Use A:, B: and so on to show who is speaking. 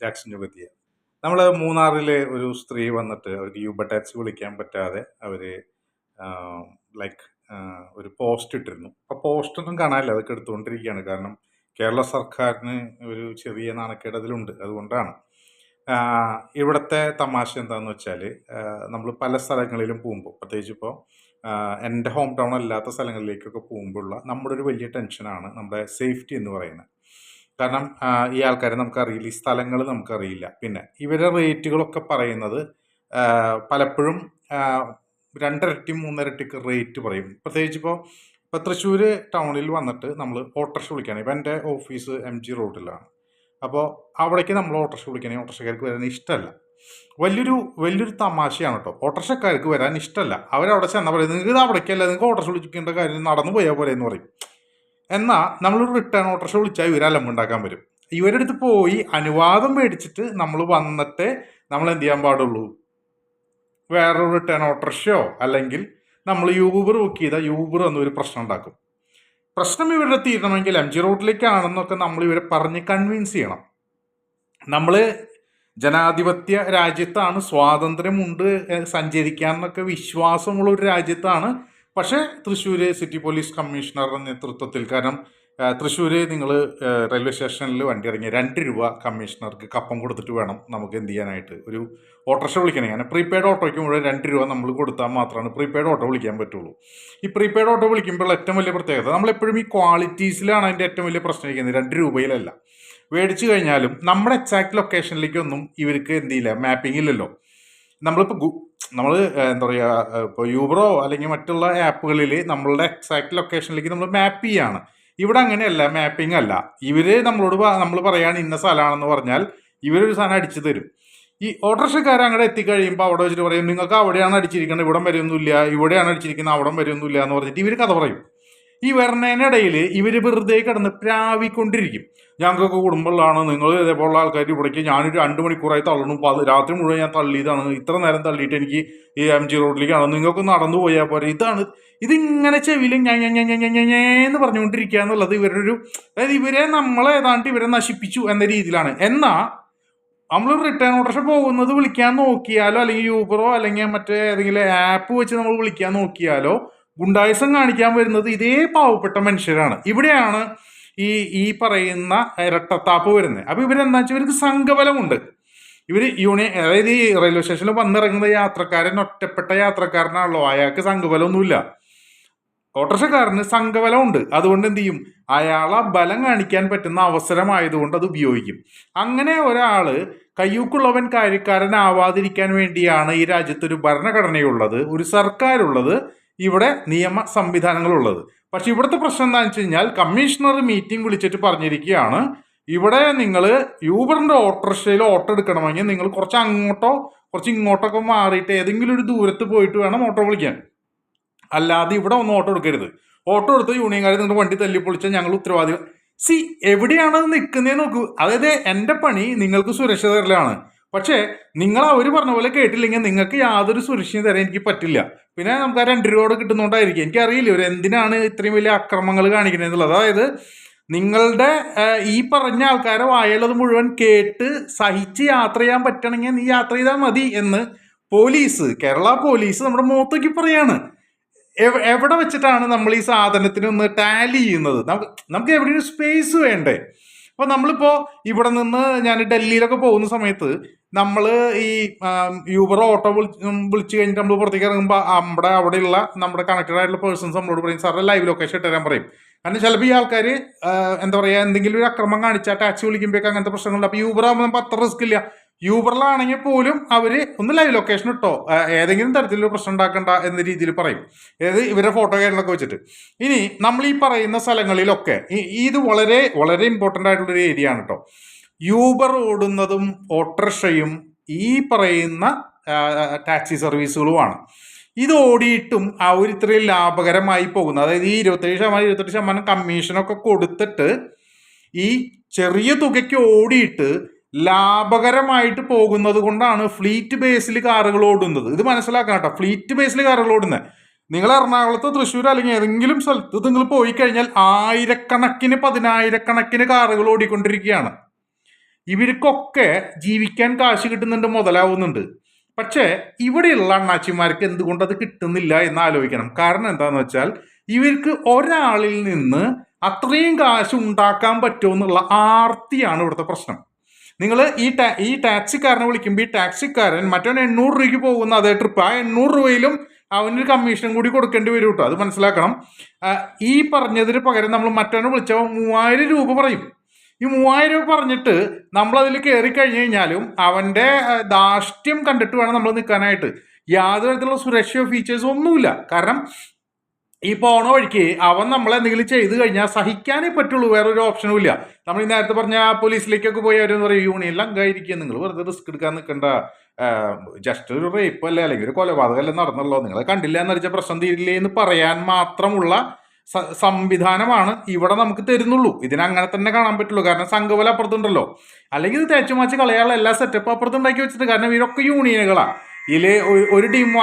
A: Jackson പറ്റിയ. നമ്മൾ മൂന്നാറിൽ ഒരു സ്ത്രീ വന്നിട്ട് അവർക്ക് യൂബർ ടാക്സി വിളിക്കാൻ പറ്റാതെ അവർ ലൈക്ക് ഒരു പോസ്റ്റ് ഇട്ടിരുന്നു. അപ്പോൾ പോസ്റ്റൊന്നും കാണാനില്ല. അതൊക്കെ എടുത്തുകൊണ്ടിരിക്കുകയാണ്. കാരണം കേരള സർക്കാരിന് ഒരു ചെറിയ നാണക്കേട് അതിലുണ്ട് അതുകൊണ്ടാണ് ഇവിടുത്തെ തമാശ എന്താണെന്ന് വെച്ചാൽ നമ്മൾ പല സ്ഥലങ്ങളിലും പോകുമ്പോൾ പ്രത്യേകിച്ച് ഇപ്പോൾ എന്റെ ഹോം ടൗൺ അല്ലാത്ത സ്ഥലങ്ങളിലേക്കൊക്കെ പോകുമ്പോഴുള്ള നമ്മുടെ ഒരു വലിയ ടെൻഷനാണ് നമ്മുടെ സേഫ്റ്റി എന്ന് പറയുന്നത്. കാരണം ഈ ആൾക്കാരെ നമുക്കറിയില്ല ഈ സ്ഥലങ്ങൾ നമുക്കറിയില്ല. പിന്നെ ഇവരുടെ റേറ്റുകളൊക്കെ പറയുന്നത് പലപ്പോഴും രണ്ടിരട്ടി മൂന്നിരട്ടിക്ക് റേറ്റ് പറയും. പ്രത്യേകിച്ച് ഇപ്പോൾ ഇപ്പോൾ തൃശ്ശൂർ ടൗണിൽ വന്നിട്ട് നമ്മൾ ഓട്ടോറിക്ഷ വിളിക്കുകയാണ് ഇപ്പം എന്റെ ഓഫീസ് എം ജി റോഡിലാണ്. അപ്പോൾ അവിടേക്ക് നമ്മൾ ഓട്ടോറിക്ഷ വിളിക്കണേ ഓട്ടോറിക്ഷക്കാർക്ക് വരാൻ ഇഷ്ടമല്ല വലിയൊരു വലിയൊരു തമാശയാണ് കേട്ടോ. ഓട്ടോറിക്ഷക്കാർക്ക് വരാൻ ഇഷ്ടമല്ല അവരവിടെ ചെന്നാൽ പറയും നിങ്ങൾക്ക് ഇത് അവിടേക്കല്ല നിങ്ങൾക്ക് ഓട്ടോറിക്ഷ വിളിക്കേണ്ട കാര്യം നടന്നു പോയാൽ പോലെ എന്ന് പറയും. എന്നാൽ നമ്മളൊരു റിട്ടേൺ ഓട്ടോറിക്ഷ വിളിച്ചാൽ ഇവർ അലമ്പുണ്ടാക്കാൻ വരും. ഇവരുടെ അടുത്ത് പോയി അനുവാദം മേടിച്ചിട്ട് നമ്മൾ വന്നിട്ട് നമ്മൾ എന്ത് ചെയ്യാൻ പാടുള്ളൂ? വേറൊരു റിട്ടേൺ ഓട്ടോറിക്ഷയോ അല്ലെങ്കിൽ നമ്മൾ യൂബർ ബുക്ക് ചെയ്താൽ യൂബർ എന്നൊരു പ്രശ്നം ഉണ്ടാക്കും. പ്രശ്നം ഇവരുടെ തീരണമെങ്കിൽ എം ജി റോഡിലേക്കാണെന്നൊക്കെ നമ്മൾ ഇവരെ പറഞ്ഞ് കൺവിൻസ് ചെയ്യണം. നമ്മൾ ജനാധിപത്യ രാജ്യത്താണ് സ്വാതന്ത്ര്യമുണ്ട് സഞ്ചരിക്കാൻ എന്നൊക്കെ വിശ്വാസമുള്ള ഒരു രാജ്യത്താണ് പക്ഷേ തൃശ്ശൂർ സിറ്റി പോലീസ് കമ്മീഷണറുടെ നേതൃത്വത്തിൽ കാരണം തൃശ്ശൂർ നിങ്ങൾ റെയിൽവേ സ്റ്റേഷനിൽ വണ്ടി ഇറങ്ങി രണ്ട് രൂപ കമ്മീഷണർക്ക് കപ്പം കൊടുത്തിട്ട് വേണം നമുക്ക് എന്ത് ചെയ്യാനായിട്ട്. ഒരു ഓട്ടോറിക്ഷ വിളിക്കണേ. അങ്ങനെ പ്രീപെയ്ഡ് ഓട്ടോയ്ക്ക് മുഴുവൻ രണ്ട് രൂപ നമ്മൾ കൊടുത്താൽ മാത്രമാണ് പ്രീപെയ്ഡ് ഓട്ടോ വിളിക്കാൻ പറ്റുള്ളൂ. ഈ പ്രീപെയ്ഡ് ഓട്ടോ വിളിക്കുമ്പോൾ ഏറ്റവും വലിയ പ്രത്യേകത നമ്മളെപ്പോഴും ഈ ക്വാളിറ്റീസിലാണ് അതിന്റെ ഏറ്റവും വലിയ പ്രശ്നം ഇരിക്കുന്നത്. രണ്ട് രൂപയിലല്ല. മേടിച്ചു കഴിഞ്ഞാലും നമ്മുടെ എക്സാക്ട് ലൊക്കേഷനിലേക്കൊന്നും ഇവർക്ക് എന്ത് ചെയ്യില്ല മാപ്പിംഗ് ഇല്ലല്ലോ. നമ്മളിപ്പോൾ നമ്മൾ എന്താ പറയുക ഇപ്പോൾ യൂബറോ അല്ലെങ്കിൽ മറ്റുള്ള ആപ്പുകളിൽ നമ്മളുടെ എക്സാക്ട് ലൊക്കേഷനിലേക്ക് നമ്മൾ മാപ്പ് ചെയ്യാണ്. ഇവിടെ അങ്ങനെയല്ല മാപ്പിംഗ് അല്ല. ഇവർ നമ്മളോട് നമ്മൾ പറയുകയാണ് ഇന്ന സ്ഥലമാണെന്ന് പറഞ്ഞാൽ ഇവരൊരു സാധനം അടിച്ചു തരും. ഈ ഓട്ടോറിക്ഷക്കാർ അങ്ങോട്ട് എത്തിക്കഴിയുമ്പോൾ അവിടെ വെച്ചിട്ട് പറയും നിങ്ങൾക്ക് അവിടെയാണ് അടിച്ചിരിക്കുന്നത് ഇവിടം വരെയൊന്നുമില്ല ഇവിടെയാണ് അടിച്ചിരിക്കുന്നത് അവിടം വരെയൊന്നുമില്ല എന്ന് പറഞ്ഞിട്ട് ഇവർ കഥ പറയും. ഈ വരണേനിടയിൽ ഇവർ വെറുതെ കിടന്ന് പ്രാവിക്കൊണ്ടിരിക്കും. ഞങ്ങൾക്കൊക്കെ കുടുംബമുള്ളതാണ്. നിങ്ങൾ ഇതേപോലുള്ള ആൾക്കാർ ഇവിടേക്ക് ഞാനൊരു രണ്ട് മണിക്കൂറായി തള്ളണു. രാത്രി മുഴുവൻ ഞാൻ തള്ളിയതാണ്. ഇത്ര നേരം തള്ളിയിട്ട് എനിക്ക് ഈ എം ജി റോഡിലേക്കാണ്. നിങ്ങൾക്ക് നടന്നു പോയാൽ പോരെ. ഇതാണ് ഇതിങ്ങനെ ചെവിയിൽ ഞാൻ ഞാൻ ഞാൻ ഞാൻ ഞാൻ എന്ന് പറഞ്ഞുകൊണ്ടിരിക്കുക എന്നുള്ളത് ഇവരുടെ ഒരു അതായത് ഇവരെ നമ്മളെ ഏതാണ്ട് ഇവരെ നശിപ്പിച്ചു എന്ന രീതിയിലാണ്. എന്നാൽ നമ്മൾ റിട്ടേൺ ഓട്ടോറിക്ഷ പോകുന്നത് വിളിക്കാൻ നോക്കിയാലോ അല്ലെങ്കിൽ യൂബറോ അല്ലെങ്കിൽ മറ്റേ ഏതെങ്കിലും ആപ്പ് വെച്ച് നമ്മൾ വിളിക്കാൻ നോക്കിയാലോ ഗുണ്ടായുസം കാണിക്കാൻ വരുന്നത് ഇതേ പാവപ്പെട്ട മനുഷ്യരാണ്. ഇവിടെയാണ് ഈ ഈ പറയുന്ന ഇരട്ടത്താപ്പ് വരുന്നത്. അപ്പോൾ ഇവരെന്താ വെച്ചാൽ ഇവർക്ക് സംഘബലമുണ്ട്. ഇവർ യൂണിയൻ അതായത് ഈ റെയിൽവേ സ്റ്റേഷനിൽ വന്നിറങ്ങുന്ന യാത്രക്കാരൻ ഒറ്റപ്പെട്ട യാത്രക്കാരനാണല്ലോ. അയാൾക്ക് സംഘബലമൊന്നുമില്ല. ഓട്ടോറിക്ഷക്കാരന് സംഘബലം ഉണ്ട് അതുകൊണ്ട് എന്ത് ചെയ്യും? അയാളെ ബലം കാണിക്കാൻ പറ്റുന്ന അവസരമായതുകൊണ്ട് അത് ഉപയോഗിക്കും. അങ്ങനെ ഒരാൾ കയ്യൂക്കുള്ളവൻ കാര്യക്കാരനാവാതിരിക്കാൻ വേണ്ടിയാണ് ഈ രാജ്യത്തൊരു ഭരണഘടനയുള്ളത് ഒരു സർക്കാരുള്ളത്. ഇവിടെ നിയമ സംവിധാനങ്ങളുള്ളത്. പക്ഷെ ഇവിടുത്തെ പ്രശ്നം എന്താണെന്ന് വെച്ച് കഴിഞ്ഞാൽ കമ്മീഷണർ മീറ്റിംഗ് വിളിച്ചിട്ട് പറഞ്ഞിരിക്കുകയാണ് ഇവിടെ നിങ്ങൾ യൂബറിന്റെ ഓട്ടോറിക്ഷയിൽ ഓട്ടോ എടുക്കണമെങ്കിൽ നിങ്ങൾ കുറച്ച് അങ്ങോട്ടോ കുറച്ച് ഇങ്ങോട്ടൊക്കെ മാറിയിട്ട് ഏതെങ്കിലും ഒരു ദൂരത്ത് പോയിട്ട് വേണം ഓട്ടോ വിളിക്കാൻ. അല്ലാതെ ഇവിടെ ഒന്നും ഓട്ടോ എടുക്കരുത്. ഓട്ടോ എടുത്ത് യൂണിയൻകാർ നിങ്ങളുടെ വണ്ടി തല്ലിപ്പൊളിച്ചാൽ ഞങ്ങൾ ഉത്തരവാദികൾ. സി എവിടെയാണ് നിൽക്കുന്നതെന്ന് നോക്കൂ. അതായത് എന്റെ പണി നിങ്ങൾക്ക് സുരക്ഷ തരലാണ് പക്ഷേ നിങ്ങൾ അവർ പറഞ്ഞ പോലെ കേട്ടില്ലെങ്കിൽ നിങ്ങൾക്ക് യാതൊരു സുരക്ഷയും തരാൻ എനിക്ക് പറ്റില്ല. പിന്നെ നമുക്ക് ആ രണ്ട് രൂപ കിട്ടുന്നുണ്ടായിരിക്കും എനിക്കറിയില്ല ഇവർ എന്തിനാണ് ഇത്രയും വലിയ അക്രമങ്ങൾ കാണിക്കുന്നത് എന്നുള്ളത്. അതായത് നിങ്ങളുടെ ഈ പറഞ്ഞ ആൾക്കാരെ വായുള്ളത് മുഴുവൻ കേട്ട് സഹിച്ച് യാത്ര ചെയ്യാൻ പറ്റണമെങ്കിൽ നീ യാത്ര ചെയ്താൽ മതി എന്ന് പോലീസ് കേരള പോലീസ് നമ്മുടെ മുഖത്തേക്ക് പറയാണ്. എവ- എവിടെ വെച്ചിട്ടാണ് നമ്മൾ ഈ സാധനത്തിന് ഒന്ന് ടാലി ചെയ്യുന്നത്? നമുക്ക് നമുക്ക് എവിടെയും സ്പേസ് വേണ്ടേ? അപ്പോൾ നമ്മളിപ്പോൾ ഇവിടെ നിന്ന് ഞാൻ ഡൽഹിയിലൊക്കെ പോകുന്ന സമയത്ത് നമ്മൾ ഈ യൂബർ ഓട്ടോ വിളിച്ച് കഴിഞ്ഞിട്ട് നമ്മൾ പുറത്തേക്ക് ഇറങ്ങുമ്പോൾ നമ്മുടെ അവിടെയുള്ള നമ്മുടെ കണക്റ്റഡ് ആയിട്ടുള്ള പേഴ്സൺസ് നമ്മളോട് പറയും സാറിന്റെ ലൈവ് ലൊക്കേഷൻ ഇട്ടുതരാൻ പറയും. കാരണം ചിലപ്പോൾ ഈ ആൾക്കാർ എന്താ പറയുക എന്തെങ്കിലും ഒരു അക്രമം കാണിച്ചാൽ ടാക്സി വിളിക്കുമ്പോഴേക്ക് അങ്ങനത്തെ പ്രശ്നങ്ങളുണ്ട്. അപ്പോൾ യൂബർ ആകുമ്പോൾ നമുക്ക് അത്ര റിസ്ക് ഇല്ല. യൂബറിലാണെങ്കിൽ പോലും അവർ ഒന്ന് ലൈവ് ലൊക്കേഷൻ ഇട്ടോ ഏതെങ്കിലും തരത്തിലൊരു പ്രശ്നം ഉണ്ടാക്കണ്ട എന്ന രീതിയിൽ പറയും. അതായത് ഇവരുടെ ഫോട്ടോ കാര്യങ്ങളൊക്കെ വെച്ചിട്ട്. ഇനി നമ്മൾ ഈ പറയുന്ന സ്ഥലങ്ങളിലൊക്കെ ഇത് വളരെ വളരെ ഇമ്പോർട്ടന്റ് ആയിട്ടുള്ളൊരു ഏരിയ ആണ് കേട്ടോ യൂബർ ഓടുന്നതും ഓട്ടർഷയും ഈ പറയുന്ന ടാക്സി സർവീസുകളുമാണ്. ഇത് ഓടിയിട്ടും അവർ ഇത്രയും ലാഭകരമായി പോകുന്നത് അതായത് ഈ ഇരുപത്തേഴ് ശതമാനം ഇരുപത്തെട്ട് ശതമാനം കമ്മീഷനൊക്കെ കൊടുത്തിട്ട് ഈ ചെറിയ തുകയ്ക്ക് ഓടിയിട്ട് ലാഭകരമായിട്ട് പോകുന്നത് കൊണ്ടാണ് ഫ്ലീറ്റ് ബേസിൽ കാറുകൾ ഓടുന്നത്. ഇത് മനസ്സിലാക്കണം കേട്ടോ. ഫ്ലീറ്റ് ബേസിൽ കാറുകൾ ഓടുന്നത്. നിങ്ങൾ എറണാകുളത്ത് തൃശ്ശൂർ അല്ലെങ്കിൽ ഏതെങ്കിലും സ്ഥലത്ത് നിങ്ങൾ പോയി കഴിഞ്ഞാൽ ആയിരക്കണക്കിന് പതിനായിരക്കണക്കിന് കാറുകൾ ഓടിക്കൊണ്ടിരിക്കുകയാണ്. ഇവർക്കൊക്കെ ജീവിക്കാൻ കാശ് കിട്ടുന്നുണ്ട് മുതലാവുന്നുണ്ട്. പക്ഷേ ഇവിടെയുള്ള അണ്ണാച്ചിമാർക്ക് എന്തുകൊണ്ട് അത് കിട്ടുന്നില്ല എന്ന് ആലോചിക്കണം. കാരണം എന്താണെന്ന് വെച്ചാൽ ഇവർക്ക് ഒരാളിൽ നിന്ന് അത്രയും കാശ് ഉണ്ടാക്കാൻ പറ്റുമെന്നുള്ള ആർത്തിയാണ് ഇവിടുത്തെ പ്രശ്നം. നിങ്ങൾ ഈ ടാ ഈ ടാക്സിക്കാരനെ വിളിക്കുമ്പോൾ ഈ ടാക്സിക്കാരൻ മറ്റവൻ എണ്ണൂറ് രൂപയ്ക്ക് പോകുന്ന അതേ ട്രിപ്പ് ആ എണ്ണൂറ് രൂപയിലും അവനൊരു കമ്മീഷൻ കൂടി കൊടുക്കേണ്ടി വരും കേട്ടോ അത് മനസ്സിലാക്കണം. ഈ പറഞ്ഞതിന് പകരം നമ്മൾ മറ്റവനെ വിളിച്ചാൽ മൂവായിരം രൂപ പറയും. ഈ മൂവായിരം രൂപ പറഞ്ഞിട്ട് നമ്മളതിൽ കയറി കഴിഞ്ഞു കഴിഞ്ഞാലും അവന്റെ ദാഷ്ട്യം കണ്ടിട്ട് വേണം നമ്മൾ നിൽക്കാനായിട്ട്. യാതൊരു തരത്തിലുള്ള സുരക്ഷയോ ഫീച്ചേഴ്സോ ഒന്നുമില്ല. കാരണം ഈ പോണ വഴിക്ക് അവൻ നമ്മളെന്തെങ്കിലും ചെയ്തു കഴിഞ്ഞാൽ സഹിക്കാനേ പറ്റുള്ളൂ വേറൊരു ഓപ്ഷനും ഇല്ല. നമ്മൾ ഈ നേരത്തെ പറഞ്ഞ പോലീസിലേക്കൊക്കെ പോയി അവരെന്ന് പറയും യൂണിയനിൽ അംഗമായിരിക്കുക നിങ്ങൾ വെറുതെ റിസ്ക് എടുക്കാൻ നിൽക്കണ്ട. ജസ്റ്റ് ഒരു റേപ്പ് അല്ലേ? അല്ലെങ്കിൽ ഒരു കൊലപാതകം അല്ലേ നടന്നല്ലോ നിങ്ങളെ കണ്ടില്ല എന്നറിച്ച പ്രശ്നം തീരില്ലേ എന്ന് പറയാൻ മാത്രമുള്ള സംവിധാനമാണ് ഇവിടെ നമുക്ക് തരുന്നുള്ളൂ. ഇതിനെ അങ്ങനെ തന്നെ കാണാൻ പറ്റുള്ളൂ. കാരണം സംഘബലം അപ്പുറത്തുണ്ടല്ലോ. അല്ലെങ്കിൽ ഇത് തേച്ചുമാച്ച് കളയാനുള്ള എല്ലാ സെറ്റപ്പ് അപ്പുറത്തുണ്ടാക്കി വെച്ചിട്ട്. കാരണം ഇവരൊക്കെ യൂണിയനുകളാണ് ഇതിൽ ഒരു ടീം